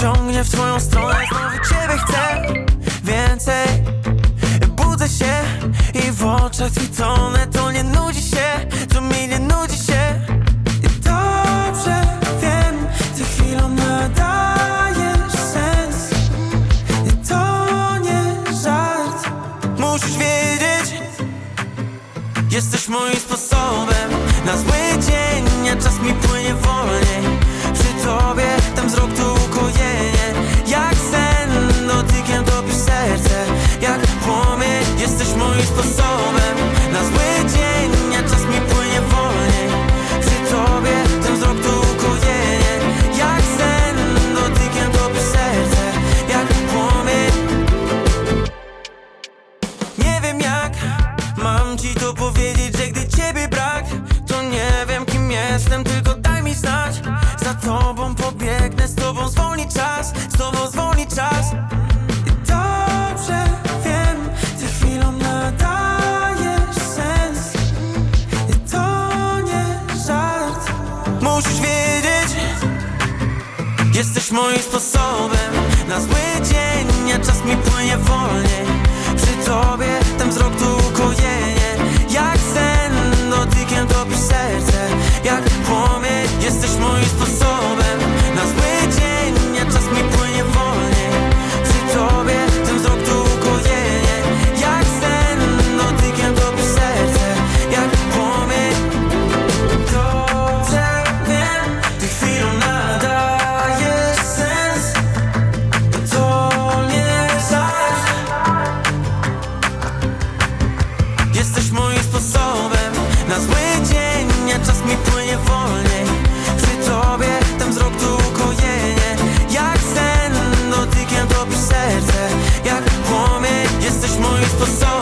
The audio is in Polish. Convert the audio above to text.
ciągnie w twoją stronę Znowu ciebie chcę. Więcej Budzę się i w oczach twój tonę To nie nudzi się, to mi nie nudzi się. I dobrze wiem, ty chwilą nadajesz sens. I to nie żart. Musisz wiedzieć Jesteś moim sposobem. for so some. musisz wiedzieć. Jesteś moim sposobem na zły dzień, a czas mi płynie w for some